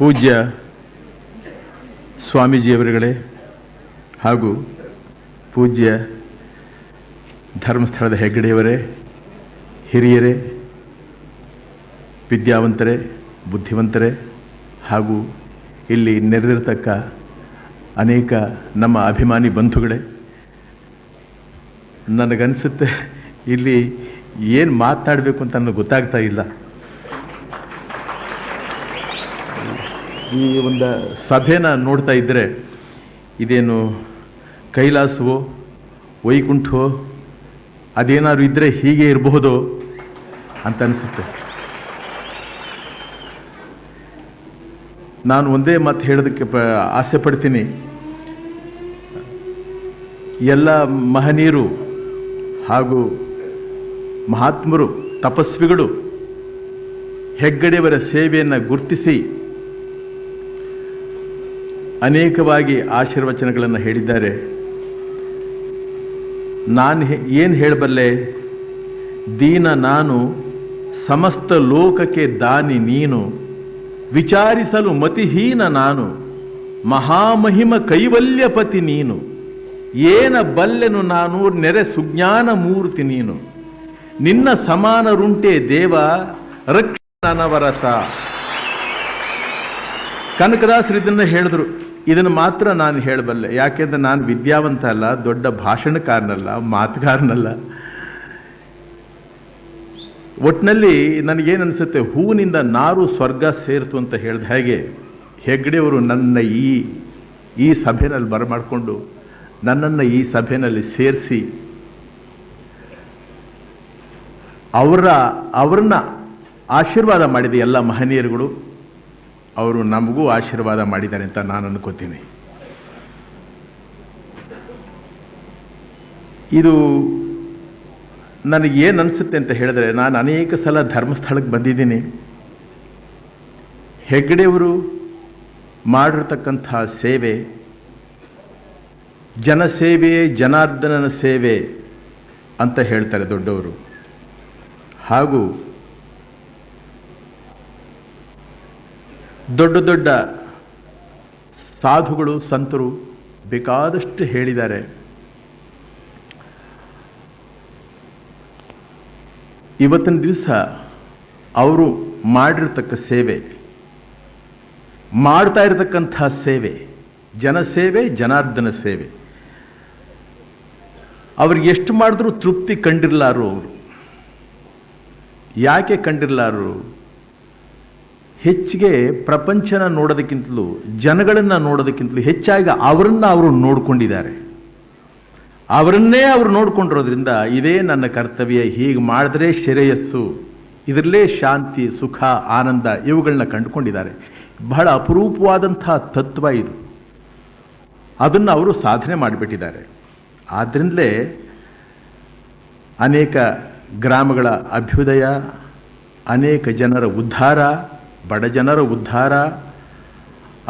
ಪೂಜ್ಯ ಸ್ವಾಮೀಜಿಯವರುಗಳೇ ಹಾಗೂ ಪೂಜ್ಯ ಧರ್ಮಸ್ಥಳದ ಹೆಗ್ಗಡೆಯವರೇ, ಹಿರಿಯರೇ, ವಿದ್ಯಾವಂತರೇ, ಬುದ್ಧಿವಂತರೇ ಹಾಗೂ ಇಲ್ಲಿ ನೆರೆದಿರತಕ್ಕ ಅನೇಕ ನಮ್ಮ ಅಭಿಮಾನಿ ಬಂಧುಗಳೇ, ನನಗನ್ಸುತ್ತೆ ಇಲ್ಲಿ ಏನು ಮಾತನಾಡಬೇಕು ಅಂತ ನನಗೆ ಗೊತ್ತಾಗ್ತಾ ಇಲ್ಲ. ಈ ಒಂದು ಸಭೆನ ನೋಡ್ತಾ ಇದ್ದರೆ ಇದೇನು ಕೈಲಾಸವೋ, ವೈಕುಂಠವೋ, ಅದೇನಾದ್ರು ಇದ್ದರೆ ಹೀಗೆ ಇರಬಹುದು ಅಂತ ಅನಿಸುತ್ತೆ. ನಾನು ಒಂದೇ ಮಾತು ಹೇಳೋದಕ್ಕೆ ಪ, ಆಸೆ ಪಡ್ತೀನಿ. ಎಲ್ಲ ಮಹನೀಯರು ಹಾಗೂ ಮಹಾತ್ಮರು, ತಪಸ್ವಿಗಳು ಹೆಗ್ಗಡೆಯವರ ಸೇವೆಯನ್ನು ಗುರುತಿಸಿ ಅನೇಕವಾಗಿ ಆಶೀರ್ವಚನಗಳನ್ನು ಹೇಳಿದ್ದಾರೆ. ನಾನು ಏನು ಹೇಳಬಲ್ಲೆ? ದೀನ ನಾನು ಸಮಸ್ತ ಲೋಕಕ್ಕೆ ದಾನಿ ನೀನು. ವಿಚಾರಿಸಲು ಮತಿಹೀನ ನಾನು. ಮಹಾಮಹಿಮ ಕೈವಲ್ಯಪತಿ ನೀನು. ಏನ ಬಲ್ಲೆನು ನಾನು ನೆರೆ ಸುಜ್ಞಾನ ಮೂರ್ತಿ ನೀನು. ನಿನ್ನ ಸಮಾನರುಂಟೆ ದೇವ ರಕ್ಷಣನವರತ. ಕನಕದಾಸರು ಇದನ್ನ ಹೇಳಿದ್ರು. ಇದನ್ನು ಮಾತ್ರ ನಾನು ಹೇಳಬಲ್ಲೆ. ಯಾಕೆಂದ್ರೆ ನಾನು ವಿದ್ಯಾವಂತ ಅಲ್ಲ ದೊಡ್ಡ ಭಾಷಣಕಾರನಲ್ಲ, ಮಾತುಗಾರನಲ್ಲ. ಒಟ್ಟಿನಲ್ಲಿ ನನಗೇನು ಅನಿಸುತ್ತೆ ಹೂವಿನಿಂದ ನಾರು ಸ್ವರ್ಗ ಸೇರಿತು ಅಂತ ಹೇಳಿದ ಹಾಗೆ, ಹೆಗ್ಡೆಯವರು ನನ್ನ ಈ ಈ ಸಭೆಯಲ್ಲಿ ಬರಮಾಡಿಕೊಂಡು, ನನ್ನನ್ನು ಈ ಸಭೆಯಲ್ಲಿ ಸೇರಿಸಿ, ಅವರ, ಅವ್ರನ್ನ ಆಶೀರ್ವಾದ ಮಾಡಿದ ಎಲ್ಲ ಮಹನೀಯರುಗಳು ಅವರು ನಮಗೂ ಆಶೀರ್ವಾದ ಮಾಡಿದ್ದಾರೆ ಅಂತ ನಾನು ಅನ್ಕೋತೀನಿ. ಇದು ನನಗೆ ಏನು ಅನಿಸುತ್ತೆ ಅಂತ ಹೇಳಿದ್ರೆ ನಾನು ಅನೇಕ ಸಲ ಧರ್ಮಸ್ಥಳಕ್ಕೆ ಬಂದಿದ್ದೀನಿ. ಹೆಗ್ಗಡೆಯವರು ಮಾಡಿರ್ತಕ್ಕಂಥ ಸೇವೆ, ಜನಸೇವೆಯೇ ಜನಾರ್ದನನ ಸೇವೆ ಅಂತ ಹೇಳ್ತಾರೆ ದೊಡ್ಡವರು. ಹಾಗೂ ದೊಡ್ಡ ದೊಡ್ಡ ಸಾಧುಗಳು, ಸಂತರು ಬೇಕಾದಷ್ಟು ಹೇಳಿದ್ದಾರೆ. ಇವತ್ತಿನ ದಿವಸ ಅವರು ಮಾಡಿರ್ತಕ್ಕ ಸೇವೆ, ಮಾಡ್ತಾ ಇರತಕ್ಕಂಥ ಸೇವೆ ಜನಸೇವೆ ಜನಾರ್ದನ ಸೇವೆ. ಅವ್ರಿಗೆ ಎಷ್ಟು ಮಾಡಿದ್ರೂ ತೃಪ್ತಿ ಕಂಡಿರಲಾರು ಅವರು. ಯಾಕೆ ಕಂಡಿರ್ಲಾರು ಹೆಚ್ಚಿಗೆ ಪ್ರಪಂಚನ ನೋಡೋದಕ್ಕಿಂತಲೂ, ಜನಗಳನ್ನು ನೋಡೋದಕ್ಕಿಂತಲೂ ಹೆಚ್ಚಾಗಿ ಅವರನ್ನು ಅವರು ನೋಡಿಕೊಂಡಿದ್ದಾರೆ. ಅವರನ್ನೇ ಅವರು ನೋಡಿಕೊಂಡಿರೋದ್ರಿಂದ ಇದೇ ನನ್ನ ಕರ್ತವ್ಯ, ಹೀಗೆ ಮಾಡಿದ್ರೆ ಶ್ರೇಯಸ್ಸು, ಇದರಲ್ಲೇ ಶಾಂತಿ, ಸುಖ, ಆನಂದ ಇವುಗಳನ್ನ ಕಂಡುಕೊಂಡಿದ್ದಾರೆ. ಬಹಳ ಅಪರೂಪವಾದಂಥ ತತ್ವ ಇದು. ಅದನ್ನು ಅವರು ಸಾಧನೆ ಮಾಡಿಬಿಟ್ಟಿದ್ದಾರೆ. ಆದ್ದರಿಂದಲೇ ಅನೇಕ ಗ್ರಾಮಗಳ ಅಭ್ಯುದಯ, ಅನೇಕ ಜನರ ಉದ್ಧಾರ ಬಡ ಜನರ ಉದ್ಧಾರ,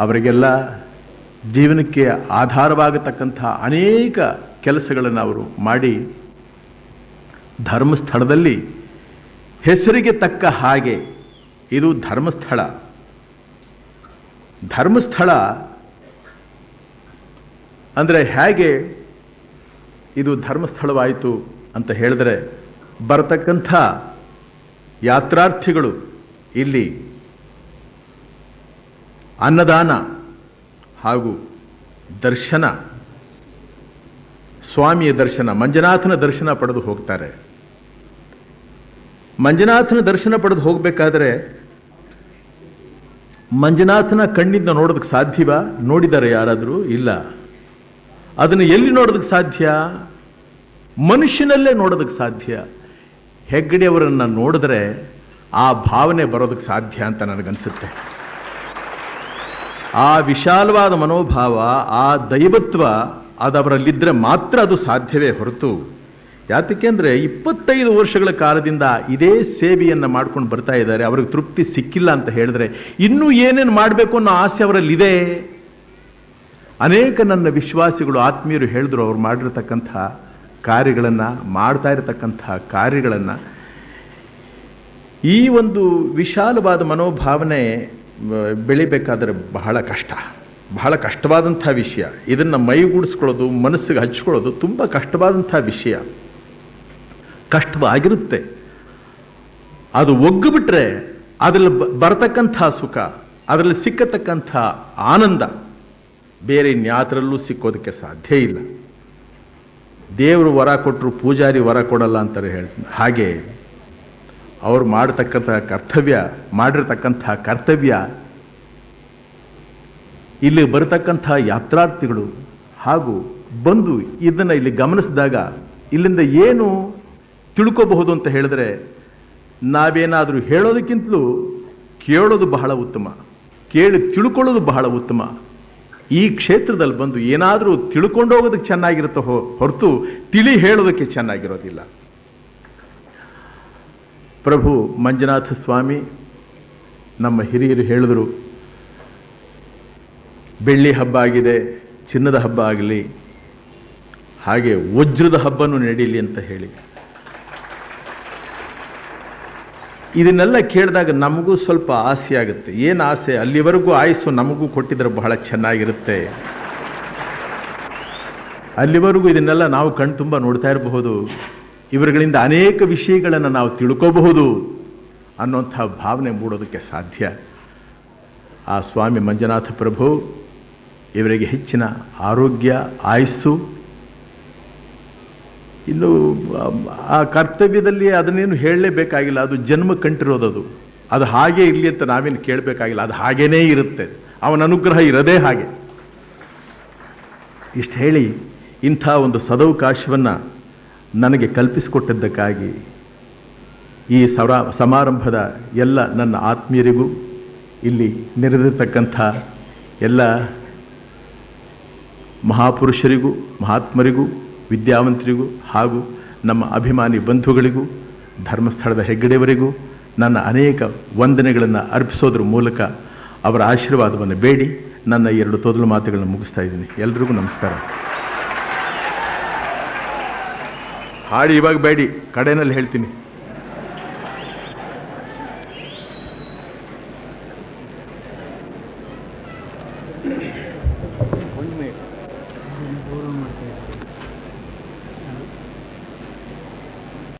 ಅವರಿಗೆಲ್ಲ ಜೀವನಕ್ಕೆ ಆಧಾರವಾಗತಕ್ಕಂಥ ಅನೇಕ ಕೆಲಸಗಳನ್ನು ಅವರು ಮಾಡಿ ಧರ್ಮಸ್ಥಳದಲ್ಲಿ ಹೆಸರಿಗೆ ತಕ್ಕ ಹಾಗೆ ಇದು ಧರ್ಮಸ್ಥಳ. ಧರ್ಮಸ್ಥಳ ಅಂದರೆ ಹೇಗೆ ಇದು ಧರ್ಮಸ್ಥಳವಾಯಿತು ಅಂತ ಹೇಳಿದ್ರೆ ಬರತಕ್ಕಂಥ ಯಾತ್ರಾರ್ಥಿಗಳು ಇಲ್ಲಿ ಅನ್ನದಾನ ಹಾಗೂ ದರ್ಶನ, ಸ್ವಾಮಿಯ ದರ್ಶನ, ಮಂಜುನಾಥನ ದರ್ಶನ ಪಡೆದು ಹೋಗ್ತಾರೆ. ಮಂಜುನಾಥನ ದರ್ಶನ ಪಡೆದು ಹೋಗಬೇಕಾದ್ರೆ ಮಂಜುನಾಥನ ಕಣ್ಣಿಂದ ನೋಡೋದಕ್ಕೆ ಸಾಧ್ಯವಾ? ನೋಡಿದ್ದಾರೆ ಯಾರಾದರೂ? ಇಲ್ಲ. ಅದನ್ನು ಎಲ್ಲಿ ನೋಡೋದಕ್ಕೆ ಸಾಧ್ಯ? ಮನುಷ್ಯನಲ್ಲೇ ನೋಡೋದಕ್ಕೆ ಸಾಧ್ಯ. ಹೆಗ್ಗಡೆಯವರನ್ನು ನೋಡಿದ್ರೆ ಆ ಭಾವನೆ ಬರೋದಕ್ಕೆ ಸಾಧ್ಯ ಅಂತ ನನಗನ್ಸುತ್ತೆ. ಆ ವಿಶಾಲವಾದ ಮನೋಭಾವ, ಆ ದೈವತ್ವ ಅದು ಅವರಲ್ಲಿದ್ದರೆ ಮಾತ್ರ ಅದು ಸಾಧ್ಯವೇ ಹೊರತು. ಯಾತಕ್ಕೆ ಅಂದರೆ ಇಪ್ಪತ್ತೈದು ವರ್ಷಗಳ ಕಾಲದಿಂದ ಇದೇ ಸೇವೆಯನ್ನು ಮಾಡ್ಕೊಂಡು ಬರ್ತಾ ಇದ್ದಾರೆ. ಅವ್ರಿಗೆ ತೃಪ್ತಿ ಸಿಕ್ಕಿಲ್ಲ ಅಂತ ಹೇಳಿದ್ರೆ ಇನ್ನೂ ಏನೇನು ಮಾಡಬೇಕು ಅನ್ನೋ ಆಸೆ ಅವರಲ್ಲಿದೆ. ಅನೇಕ ನನ್ನ ವಿಶ್ವಾಸಿಗಳು, ಆತ್ಮೀಯರು ಹೇಳಿದ್ರು ಅವ್ರು ಮಾಡಿರತಕ್ಕಂಥ ಕಾರ್ಯಗಳನ್ನು, ಮಾಡ್ತಾ ಇರತಕ್ಕಂಥ ಕಾರ್ಯಗಳನ್ನು. ಈ ಒಂದು ವಿಶಾಲವಾದ ಮನೋಭಾವನೆ ಬೆಳಿಬೇಕಾದ್ರೆ ಬಹಳ ಕಷ್ಟ. ಬಹಳ ಕಷ್ಟವಾದಂಥ ವಿಷಯ. ಇದನ್ನು ಮೈಗೂಡಿಸ್ಕೊಳ್ಳೋದು, ಮನಸ್ಸಿಗೆ ಹಚ್ಕೊಳ್ಳೋದು ತುಂಬ ಕಷ್ಟವಾದಂಥ ವಿಷಯ. ಕಷ್ಟವಾಗಿರುತ್ತೆ. ಅದು ಒಗ್ಗುಬಿಟ್ರೆ ಅದರಲ್ಲಿ ಬರತಕ್ಕಂಥ ಸುಖ, ಅದರಲ್ಲಿ ಸಿಕ್ಕತಕ್ಕಂಥ ಆನಂದ ಬೇರೆ ಇನ್ಯಾತರಲ್ಲೂ ಸಿಕ್ಕೋದಕ್ಕೆ ಸಾಧ್ಯ ಇಲ್ಲ. ದೇವರು ವರ ಕೊಟ್ಟರು ಪೂಜಾರಿ ವರ ಕೊಡಲ್ಲ ಅಂತಾರೆ ಹೇಳ್ತೀನಿ ಹಾಗೆ ಅವ್ರು ಮಾಡತಕ್ಕಂಥ ಕರ್ತವ್ಯ, ಮಾಡಿರ್ತಕ್ಕಂಥ ಕರ್ತವ್ಯ, ಇಲ್ಲಿ ಬರತಕ್ಕಂಥ ಯಾತ್ರಾರ್ಥಿಗಳು ಹಾಗೂ ಬಂದು ಇದನ್ನು ಇಲ್ಲಿ ಗಮನಿಸಿದಾಗ ಇಲ್ಲಿಂದ ಏನು ತಿಳ್ಕೋಬಹುದು ಅಂತ ಹೇಳಿದ್ರೆ, ನಾವೇನಾದರೂ ಹೇಳೋದಕ್ಕಿಂತಲೂ ಕೇಳೋದು ಬಹಳ ಉತ್ತಮ. ಕೇಳಿ ತಿಳ್ಕೊಳ್ಳೋದು ಬಹಳ ಉತ್ತಮ. ಈ ಕ್ಷೇತ್ರದಲ್ಲಿ ಬಂದು ಏನಾದರೂ ತಿಳ್ಕೊಂಡು ಹೋಗೋದಕ್ಕೆ ಚೆನ್ನಾಗಿರುತ್ತೆ ಹೊರತು ತಿಳಿ ಹೇಳೋದಕ್ಕೆ ಚೆನ್ನಾಗಿರೋದಿಲ್ಲ. ಪ್ರಭು ಮಂಜುನಾಥ ಸ್ವಾಮಿ, ನಮ್ಮ ಹಿರಿಯರು ಹೇಳಿದರು, ಬೆಳ್ಳಿ ಹಬ್ಬ ಆಗಿದೆ, ಚಿನ್ನದ ಹಬ್ಬ ಆಗಲಿ, ಹಾಗೆ ವಜ್ರದ ಹಬ್ಬನೂ ನಡೀಲಿ ಅಂತ ಹೇಳಿ. ಇದನ್ನೆಲ್ಲ ಕೇಳಿದಾಗ ನಮಗೂ ಸ್ವಲ್ಪ ಆಸೆ ಆಗುತ್ತೆ. ಏನು ಆಸೆ? ಅಲ್ಲಿವರೆಗೂ ಆಯಸ್ಸು ನಮಗೂ ಕೊಟ್ಟಿದ್ರೆ ಬಹಳ ಚೆನ್ನಾಗಿರುತ್ತೆ. ಅಲ್ಲಿವರೆಗೂ ಇದನ್ನೆಲ್ಲ ನಾವು ಕಣ್ತುಂಬ ನೋಡ್ತಾ ಇರಬಹುದು. ಇವರುಗಳಿಂದ ಅನೇಕ ವಿಷಯಗಳನ್ನು ನಾವು ತಿಳ್ಕೋಬಹುದು ಅನ್ನೋಂಥ ಭಾವನೆ ಮೂಡೋದಕ್ಕೆ ಸಾಧ್ಯ. ಆ ಸ್ವಾಮಿ ಮಂಜುನಾಥ ಪ್ರಭು ಇವರಿಗೆ ಹೆಚ್ಚಿನ ಆರೋಗ್ಯ, ಆಯಸ್ಸು. ಇನ್ನು ಆ- ಕರ್ತವ್ಯದಲ್ಲಿ ಅದನ್ನೇನು ಹೇಳಲೇಬೇಕಾಗಿಲ್ಲ. ಅದು ಜನ್ಮ ಕಂಟಿರೋದದು ಅದು ಹಾಗೆ ಇರಲಿ ಅಂತ ನಾವೇನು ಕೇಳಬೇಕಾಗಿಲ್ಲ. ಅದು ಹಾಗೇನೇ ಇರುತ್ತೆ. ಅವನ ಅನುಗ್ರಹ ಇರದೇ ಹಾಗೆ. ಇಷ್ಟು ಹೇಳಿ ಇಂಥ ಒಂದು ಸದವಕಾಶವನ್ನು ನನಗೆ ಕಲ್ಪಿಸಿಕೊಟ್ಟಿದ್ದಕ್ಕಾಗಿ ಈ ಸರ ಸಮಾರಂಭದ ಎಲ್ಲ ನನ್ನ ಆತ್ಮೀಯರಿಗೂ, ಇಲ್ಲಿ ನೆರೆದಿರ್ತಕ್ಕಂಥ ಎಲ್ಲ ಮಹಾಪುರುಷರಿಗೂ, ಮಹಾತ್ಮರಿಗೂ, ವಿದ್ಯಾವಂತರಿಗೂ ಹಾಗೂ ನಮ್ಮ ಅಭಿಮಾನಿ ಬಂಧುಗಳಿಗೂ, ಧರ್ಮಸ್ಥಳದ ಹೆಗ್ಗಡೆಯವರಿಗೂ ನನ್ನ ಅನೇಕ ವಂದನೆಗಳನ್ನು ಅರ್ಪಿಸೋದ್ರ ಮೂಲಕ ಅವರ ಆಶೀರ್ವಾದವನ್ನು ಬೇಡಿ. ನನ್ನ ಎರಡು ತೊದಲು ಮಾತುಗಳನ್ನು ಮುಗಿಸ್ತಾ ಇದ್ದೀನಿ. ಎಲ್ರಿಗೂ ನಮಸ್ಕಾರ. ಹಾಡು ಇವಾಗ ಬೇಡಿ ಕಡೆಯಲ್ಲಿ ಹೇಳ್ತೀನಿ.